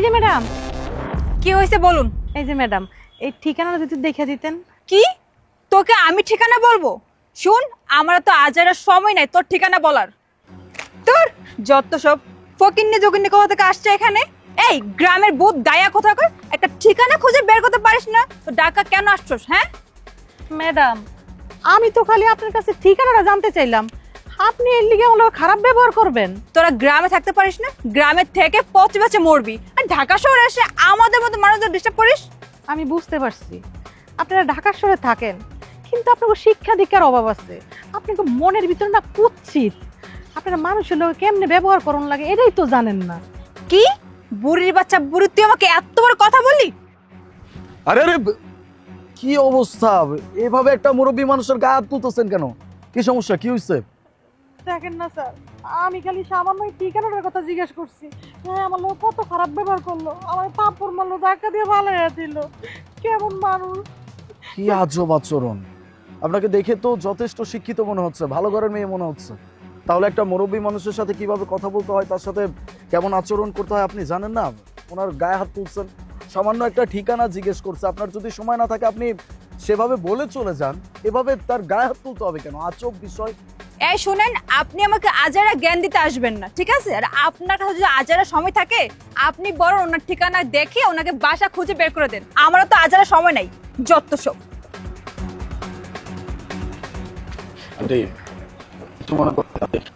এই যে ম্যাডাম। কি হয়েছে বলুন। এই যে ম্যাডাম এই ঠিকানাটা যদি দেখে দিতেন। কি? তোকে আমি ঠিকানা বলব? শুন আমার তো আজ আর সময় নাই তোর ঠিকানা বলার। তোর? যত সব ফকিন্নি জগিন্নি কোথা থেকে আসছে এখানে? এই গ্রামের বুথ গায়া কোথা কর? একটা ঠিকানা খুঁজে বের করতে পারিস না তো ডাকা কেন আসছস হ্যাঁ? ম্যাডাম আমি তো খালি আপনার কাছে ঠিকানাটা জানতে চাইলাম। আপনি এর লিগে হলো খারাপ ব্যবহার করবেন। তোরা গ্রামে থাকতে পারিস না গ্রামের থেকে পচে পচে মরবি। আর ঢাকা শহরে এসে আমাদের মতো মানুষদের ডিস্টার্ব করিস? আমি বুঝতে পারছি। আপনারা ঢাকার শহরে থাকেন কিন্তু আপনাকে শিক্ষা দীক্ষার অভাব আছে। আপনি তো মনের ভিতরে না কুৎসিত। আপনারা মানুষের লোক কেমনে ব্যবহার করুন লাগে এটাই তো জানেন না। কি? বুড়ির বাচ্চা বুড়ি তুই আমাকে এত বড় কথা বললি? আরে আরে কি অবস্থা? এভাবে একটা মুরব্বী মানুষের গায়ে হাত তুলতেছেন কেন? কি সমস্যা? কি হয়েছে দেখেন না, স্যার। আমি খালি সামান্য ঠিকানাটার কথা জিজ্ঞেস করছি। হ্যাঁ আমার লোক কত খারাপ ব্যবহার করল। আমার পাপড় মারলো, ধাক্কা দিয়ে ভালো হয়ে দিল। কেমন মানুষ। কি আজব আচরণ। আপনাকে দেখে তো যথেষ্ট শিক্ষিত মনে হচ্ছে, ভালো ঘরের মেয়ে মনে হচ্ছে। তাহলে একটা মুরব্বী মানুষের সাথে কীভাবে কথা বলতে হয়, তার সাথে কেমন আচরণ করতে হয়, আপনি জানেন না? ওনার গায়ে হাত তুলছেন। সামান্য একটা ঠিকানা জিজ্ঞেস করছে। আপনার যদি সময় না থাকে, আপনি সেভাবে বলে চলে যান এভাবে তার গায়ে হাত তুলতে হবে কেন? আজব বিষয়। এই শুনেন আপনি আমাকে আজারা জ্ঞান দিতে আসবেন না ঠিক আছে? আর আপনার কাছে যদি আজারা সময় থাকে আপনি বড় ওনার ঠিকানা দেখে ওনাকে বাসা খুঁজে বের করে দেন। আমারও তো আজারা সময় নাই যত সব।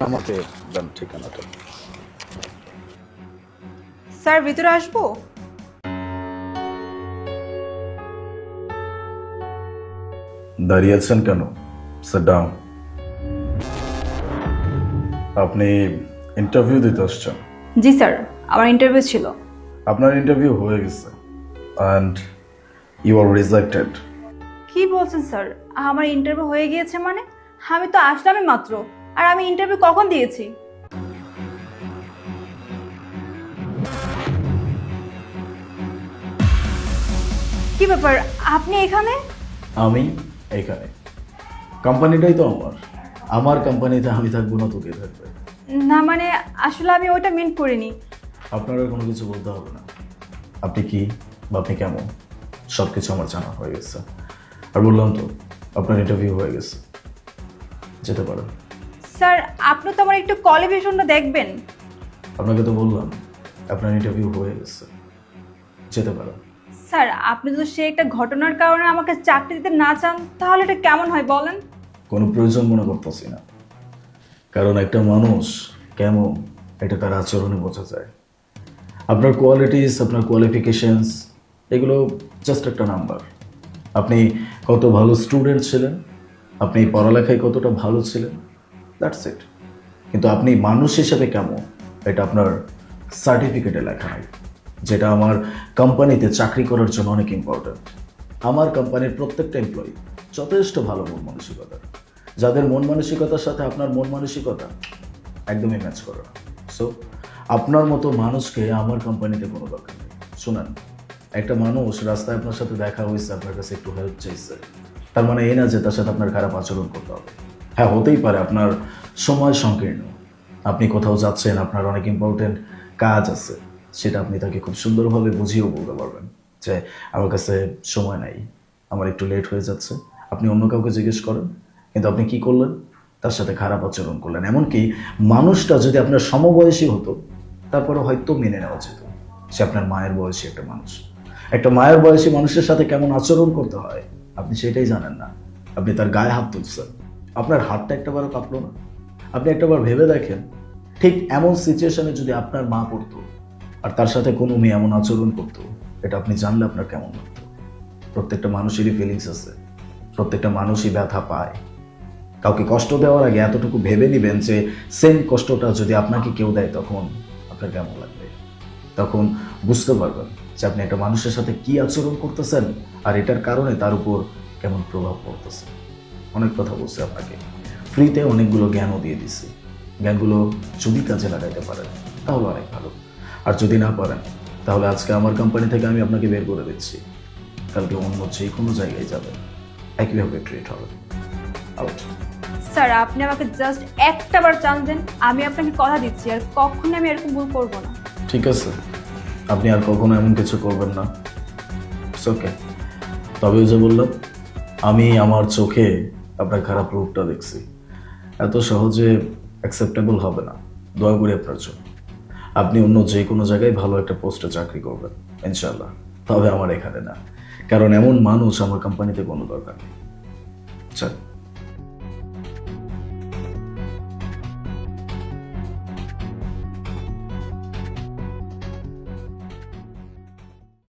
আমাকে দেন ঠিকানাটা। স্যার ভিতরে আসব? দাঁড়িয়ে আছেন কেন? স্যার ডাউন আপনি ইন্টারভিউ দিতে আসছেন। জি স্যার আমার ইন্টারভিউ ছিল। আপনার ইন্টারভিউ হয়ে গেছে। অ্যান্ড ইউ আর রিজেক্টেড কি বলছেন স্যার? আমার ইন্টারভিউ হয়ে গিয়েছে মানে? আমি তো আসলামই মাত্র। আর আমি ইন্টারভিউ কখন দিয়েছি? কি ব্যাপার? আপনি এখানে? আমি এখানে কোম্পানিটাই তো আমার। আমার কোম্পানিতে আমি থাকব না তোকে থাকবে। না মানে আসলে আমি ওইটা মিন করিনি। আপনার কোনো কিছু বলতে হবে না। আপনি কি বা আপনি কেমন? সব কিছু আমার জানা হয়ে গেছে। আর বললাম তো আপনার ইন্টারভিউ হয়ে গেছে। যেতে পারেন। স্যার আপনি তো আমার একটু কোয়ালিফিকেশনটা দেখবেন। আপনাকে তো বললাম আপনার ইন্টারভিউ হয়ে গেছে। যেতে পারেন। স্যার, আপনি যদি সে একটা ঘটনার কারণে আমাকে চাকরি দিতে না চান, তাহলে এটা কেমন হয় বলেন? কোনো প্রয়োজন মনে করতেছি না। কারণ একটা মানুষ কেমন, এটা তার আচরণে বোঝা যায়। আপনার কোয়ালিটিস আপনার কোয়ালিফিকেশনস এগুলো জাস্ট একটা নাম্বার আপনি কত ভালো স্টুডেন্ট ছিলেন, আপনি পড়ালেখায় কতটা ভালো ছিলেন দ্যাটস ইট কিন্তু আপনি মানুষ হিসেবে কেমন, এটা আপনার সার্টিফিকেটে লেখা নাই। যেটা আমার কোম্পানিতে চাকরি করার জন্য অনেক ইম্পর্ট্যান্ট আমার কোম্পানির প্রত্যেকটা এমপ্লয়ি যথেষ্ট ভালো মন মানসিকতা। যাদের মন মানসিকতার সাথে আপনার মন মানসিকতা একদমই ম্যাচ করে না। সো আপনার মতো মানুষকে আমার কোম্পানিতে কোনো দরকার নেই। শুনেন, একটা মানুষ রাস্তায় আপনার সাথে দেখা হয়েছে, আপনার কাছে একটু হেল্প চাইছে। তার মানে এই না যে তার সাথে আপনার খারাপ আচরণ করতে হবে। হ্যাঁ হতেই পারে আপনার সময় সংকীর্ণ। আপনি কোথাও যাচ্ছেন, আপনার অনেক ইম্পর্টেন্ট কাজ আছে। সেটা আপনি তাকে খুব সুন্দরভাবে বুঝিয়েও বলতে পারবেন যে আমার কাছে সময় নাই, আমার একটু লেট হয়ে যাচ্ছে। আপনি অন্য কাউকে জিজ্ঞেস করেন, কিন্তু আপনি কি করলেন? তার সাথে খারাপ আচরণ করলেন। এমনকি মানুষটা যদি আপনার সমবয়সী হতো তারপরে হয়তো মেনে নেওয়া যেত। সে আপনার মায়ের বয়সী একটা মানুষ। একটা মায়ের বয়সী মানুষের সাথে কেমন আচরণ করতে হয়, আপনি সেটাই জানেন না। আপনি তার গায়ে হাত তুলছেন। আপনার হাতটা একটাবারও কাঁপলো না। আপনি একটাবার ভেবে দেখেন, ঠিক এমন সিচুয়েশনে যদি আপনার মা পড়তো আর তার সাথে কোনো মেয়ে এমন আচরণ করতো, এটা আপনি জানলে আপনার কেমন লাগতো? প্রত্যেকটা মানুষেরই ফিলিংস আছে, প্রত্যেকটা মানুষই ব্যথা পায়। কাউকে কষ্ট দেওয়ার আগে এতটুকু ভেবে নেবেন যে সেম কষ্টটা যদি আপনাকে কেউ দেয় তখন আপনার কেমন লাগবে? তখন বুঝতে পারবেন যে আপনি একটা মানুষের সাথে কি আচরণ করতেছেন আর এটার কারণে তার উপর কেমন প্রভাব পড়তেছে। অনেক কথা বলছে আপনাকে। ফ্রিতে অনেকগুলো জ্ঞানও দিয়ে দিছি। জ্ঞানগুলো যদি কাজে লাগাইতে পারেন, তাহলে অনেক ভালো। আর যদি না পারেন তাহলে আজকে আমার কোম্পানি থেকে আমি আপনাকে বের করে দিচ্ছি। কালকে অন্য যে কোনো জায়গায় যাবেন একইভাবে ট্রিট হবে। আউট স্যার আপনি আমাকে জাস্ট একটা বার চান্স দেন আমি আপনাকে কথা দিচ্ছি আর কখনো আমি এরকম ভুল করব না। ঠিক আছে। আপনি আর কখনো এমন কিছু করবেন না। ওকে তবে যে বললাম আমি আমার চোখে আপনার খারাপ রূপটা দেখছি। এত সহজে অ্যাকসেপ্টেবল হবে না। দয়া করি আপনার জন্য। আপনি অন্য যে কোনো জায়গায় ভালো একটা পোস্টে চাকরি করবেন ইনশাল্লাহ তবে আমার এখানে না। কারণ এমন মানুষ আমার কোম্পানিতে কোনো দরকার নেই। চল